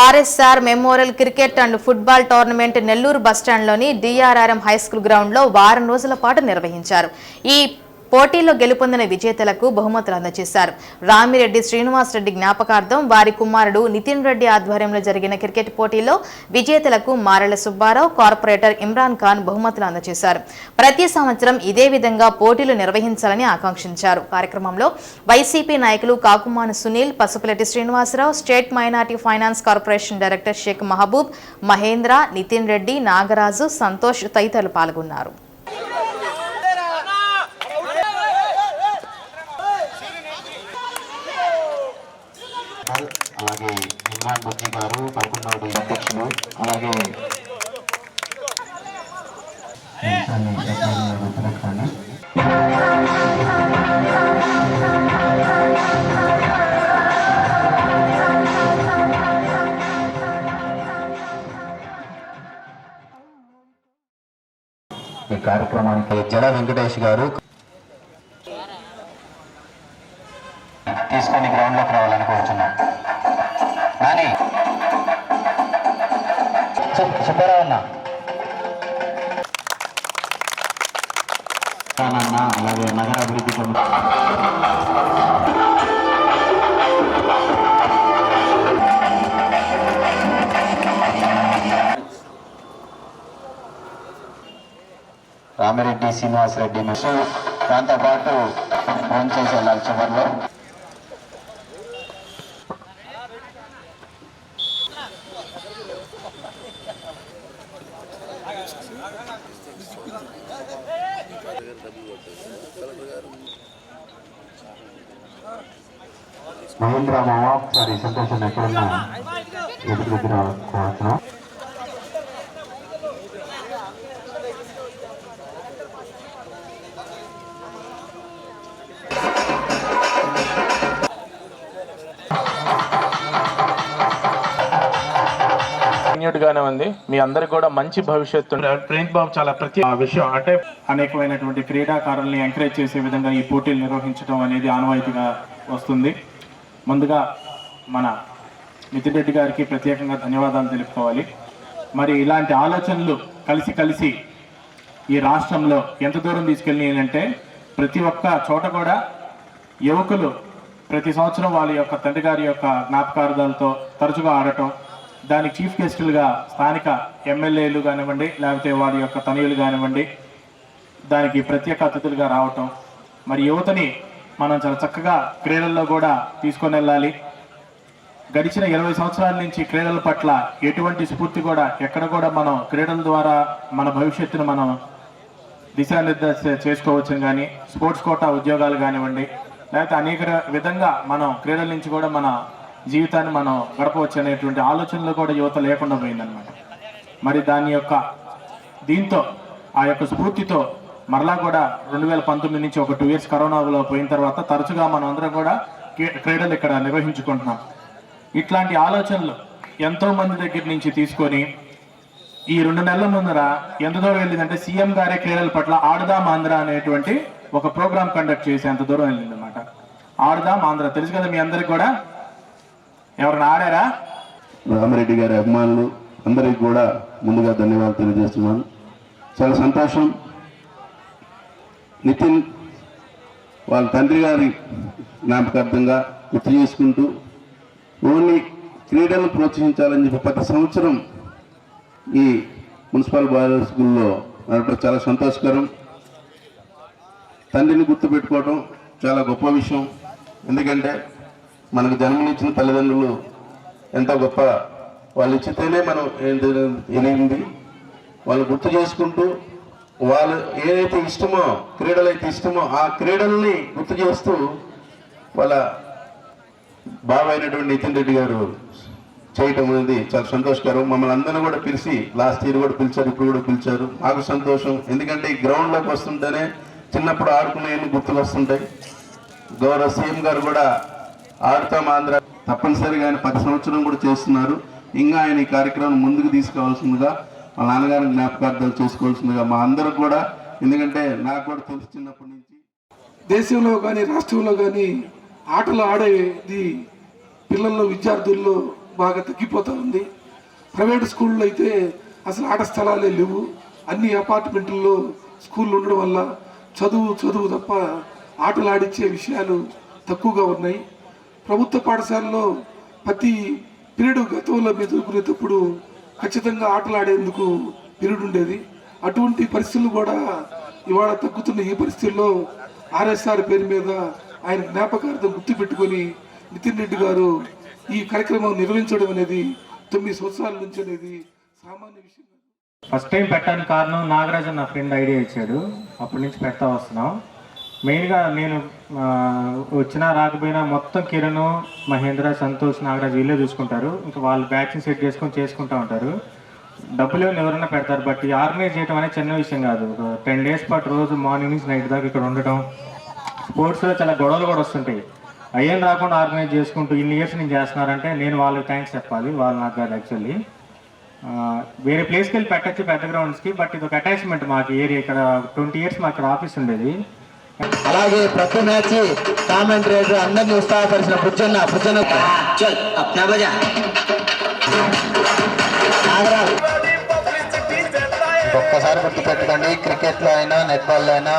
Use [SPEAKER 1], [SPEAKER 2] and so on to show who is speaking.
[SPEAKER 1] RSR memorial cricket and football tournament Nellore బస్టాండ్లోని DRRM high school గ్రౌండ్లో వారం రోజుల పాటు నిర్వహించారు. ఈ పోటీలో గెలుపొందిన విజేతలకు బహుమతులు అందజేశారు. రామిరెడ్డి శ్రీనివాస్ రెడ్డి జ్ఞాపకార్థం వారి కుమారుడు నితిన్ రెడ్డి ఆధ్వర్యంలో జరిగిన క్రికెట్ పోటీలో విజేతలకు మారెల సుబ్బారావు కార్పొరేటర్ ఇమ్రాన్ ఖాన్ బహుమతులు అందజేశారు. ప్రతి సంవత్సరం ఇదే విధంగా పోటీలు నిర్వహించాలని ఆకాంక్షించారు. కార్యక్రమంలో వైసీపీ నాయకులు Kakumanu Sunil Pasupuletti Srinivasarao state minority finance corporation director Shaik Mahaboob Mahendra Nitin Reddy Nagaraju Santosh తదితరులు పాల్గొన్నారు
[SPEAKER 2] అలాగే ఇమ్రాన్ పదకొండవ గారు అధ్యక్షులు. అలాగే ఈ కార్యక్రమానికి జడ వెంకటేష్ గారు తీసుకొని గ్రౌండ్లోకి రావాలని కోరుచున్నాం. నాని సుబ్బారావు అలాగే నగర అభివృద్ధి రామిరెడ్డి శ్రీనివాసరెడ్డి దాంతో పాటు ఫోన్ చేసి వెళ్ళాలి చివరిలో మహేంద్ర మామ ఒకసారి సంతోషం ఎక్కడున్నా? ఎదురు దగ్గర కోరుతున్నాం
[SPEAKER 3] కంటిన్యూడ్ గానే ఉంది. మీ అందరికి కూడా మంచి భవిష్యత్తు
[SPEAKER 4] ప్రేమ్ బాబు చాలా ప్రతి విషయం అంటే అనేకమైనటువంటి క్రీడాకారుల్ని ఎంకరేజ్ చేసే విధంగా ఈ పోటీలు నిర్వహించడం అనేది ఆనవాయితీగా వస్తుంది. ముందుగా మన నితిన్ రెడ్డి గారికి ప్రత్యేకంగా ధన్యవాదాలు తెలుపుకోవాలి. మరి ఇలాంటి ఆలోచనలు కలిసి కలిసి ఈ రాష్ట్రంలో ఎంత దూరం తీసుకెళ్ళి ప్రతి ఒక్క చోట కూడా యువకులు ప్రతి సంవత్సరం వాళ్ళ యొక్క తండ్రి గారి యొక్క జ్ఞాపకార్థాలతో తరచుగా ఆడటం దానికి చీఫ్ గెస్టులుగా స్థానిక ఎమ్మెల్యేలు కానివ్వండి లేకపోతే వారి యొక్క తనయులు కానివ్వండి దానికి ప్రత్యేక అతిథులుగా రావటం. మరి యువతని మనం చాలా చక్కగా క్రీడల్లో కూడా తీసుకొని వెళ్ళాలి. గడిచిన ఇరవై సంవత్సరాల నుంచి క్రీడల పట్ల ఎటువంటి స్ఫూర్తి కూడా ఎక్కడ కూడా మనం క్రీడల ద్వారా మన భవిష్యత్తును మనం దిశానిర్దేశ చేసుకోవచ్చు కానీ స్పోర్ట్స్ కోటా ఉద్యోగాలు కానివ్వండి లేకపోతే అనేక విధంగా మనం క్రీడల నుంచి కూడా మన జీవితాన్ని మనం గడపవచ్చు అనేటువంటి ఆలోచనలు కూడా యువత లేకుండా పోయిందనమాట మరి దాని యొక్క దీంతో ఆ యొక్క స్ఫూర్తితో మరలా కూడా రెండు వేల పంతొమ్మిది నుంచి ఒక టూ ఇయర్స్ కరోనాలో పోయిన తర్వాత తరచుగా మనం అందరం కూడా క్రీడలు ఇక్కడ నిర్వహించుకుంటున్నాం. ఇట్లాంటి ఆలోచనలు ఎంతో మంది దగ్గర నుంచి తీసుకొని ఈ రెండు నెలల ముందర ఎంత దూరం వెళ్ళిందంటే సీఎం గారే క్రీడల పట్ల ఆడుదాం ఆంధ్ర అనేటువంటి ఒక ప్రోగ్రామ్ కండక్ట్ చేసి అంత దూరం వెళ్ళింది అనమాట ఆడుదాం ఆంధ్ర. తెలుసు కదా మీ అందరికి కూడా ఎవరైనా ఆడారా?
[SPEAKER 5] రామరెడ్డి గారి అభిమానులు అందరికీ కూడా ముందుగా ధన్యవాదాలు తెలియజేస్తున్నాను. చాలా సంతోషం. నితిన్ వాళ్ళ తండ్రి గారి జ్ఞాపకార్థంగా గుర్తు చేసుకుంటూ ఓన్లీ క్రీడలను ప్రోత్సహించాలని చెప్పి ప్రతి సంవత్సరం ఈ మున్సిపల్ బాయ్స్ స్కూల్లో నడపడం చాలా సంతోషకరం. తండ్రిని గుర్తుపెట్టుకోవడం చాలా గొప్ప విషయం. ఎందుకంటే మనకు జన్మనిచ్చిన తల్లిదండ్రులు ఎంతో గొప్ప వాళ్ళు ఇచ్చితేనే మనం ఏంటి ఎనిమిది వాళ్ళు గుర్తు చేసుకుంటూ వాళ్ళు ఏదైతే ఇష్టమో క్రీడలు అయితే ఇష్టమో ఆ క్రీడల్ని గుర్తు చేస్తూ వాళ్ళ బావ అయినటువంటి నితిన్ రెడ్డి గారు చేయటం అనేది చాలా సంతోషకరం. మమ్మల్ని అందరినీ కూడా పిలిచి లాస్ట్ ఇయర్ కూడా పిలిచారు ఇప్పుడు కూడా పిలిచారు. మాకు సంతోషం. ఎందుకంటే ఈ గ్రౌండ్లోకి వస్తుంటేనే చిన్నప్పుడు ఆడుకునేవి గుర్తులు వస్తుంటాయి గౌరవ సీఎం గారు కూడా ఆడతాం ఆంధ్ర తప్పనిసరిగా ఆయన పది సంవత్సరం కూడా చేస్తున్నారు. ఇంకా ఆయన ఈ కార్యక్రమం ముందుకు తీసుకోవాల్సిందిగా మా నాన్నగారిని జ్ఞాపకార్థాలు చేసుకోవాల్సిందిగా మా అందరూ కూడా ఎందుకంటే నాకు కూడా తెలుసు చిన్నప్పటి నుంచి.
[SPEAKER 6] దేశంలో కానీ రాష్ట్రంలో కానీ ఆటలు ఆడేది పిల్లల్లో విద్యార్థుల్లో బాగా తగ్గిపోతూ ఉంది. ప్రైవేట్ స్కూల్లో అయితే అసలు ఆట స్థలాలే లేవు. అన్ని అపార్ట్మెంట్లలో స్కూళ్ళు ఉండడం వల్ల చదువు చదువు తప్ప ఆటలు ఆడించే విషయాలు తక్కువగా ఉన్నాయి. ప్రభుత్వ పాఠశాలలో ప్రతి పీరియడ్ గతంలో మేము చదువుకునేటప్పుడు ఖచ్చితంగా ఆటలు ఆడేందుకు పీరియడ్ ఉండేది. అటువంటి పరిస్థితులు కూడా ఇవాళ తగ్గుతున్న ఈ పరిస్థితుల్లో ఆర్ఎస్ఆర్ పేరు మీద ఆయన జ్ఞాపకార్థం గుర్తుపెట్టుకొని నితిన్ రెడ్డి గారు ఈ కార్యక్రమం నిర్వహించడం అనేది తొమ్మిది సంవత్సరాల నుంచి అనేది సామాన్య విషయం
[SPEAKER 7] ఫస్ట్ టైం పెట్టడానికి కారణం నాగరాజన్ నా ఫ్రెండ్ ఐడియా ఇచ్చాడు. అప్పటి నుంచి పెడతా వస్తున్నాం. మెయిన్గా నేను వచ్చినా రాకపోయినా మొత్తం కిరణ్ మహేంద్ర సంతోష్ నాగరాజ్ వీళ్ళే చూసుకుంటారు. ఇంకా వాళ్ళు బ్యాచ్ని సెట్ చేసుకొని చేసుకుంటూ ఉంటారు. డబ్బులు ఏమైనా ఎవరైనా పెడతారు. బట్ ఈ ఆర్గనైజ్ చేయడం అనేది చిన్న విషయం కాదు. ఒక టెన్ డేస్ పాటు రోజు మార్నింగ్ నుంచి నైట్ దాకా ఇక్కడ ఉండటం. స్పోర్ట్స్లో చాలా గొడవలు కూడా వస్తుంటాయి. అయ్యేం రాకుండా ఆర్గనైజ్ చేసుకుంటూ ఇన్ని ఇయర్స్ నేను చేస్తున్నారంటే నేను వాళ్ళకి థ్యాంక్స్ చెప్పాలి. వాళ్ళు నాకు కాదు యాక్చువల్లీ. వేరే ప్లేస్కి వెళ్ళి పెట్టచ్చు పెద్ద గ్రౌండ్స్కి. బట్ ఇది ఒక అటాచ్మెంట్ మాకు ఏరియా. ఇక్కడ ట్వంటీ ఇయర్స్ మాకు ఇక్కడ ఆఫీస్ ఉండేది.
[SPEAKER 8] అలాగే ప్రతి మ్యాచ్ కామెంటరేటర్ అందరినీ ఉత్సాహపరిచిన చల్ అప్నా బజా నాగరాజ్.
[SPEAKER 9] ఒక్కసారి గుర్తుపెట్టుకోండి క్రికెట్లో అయినా నెట్బాల్లో అయినా.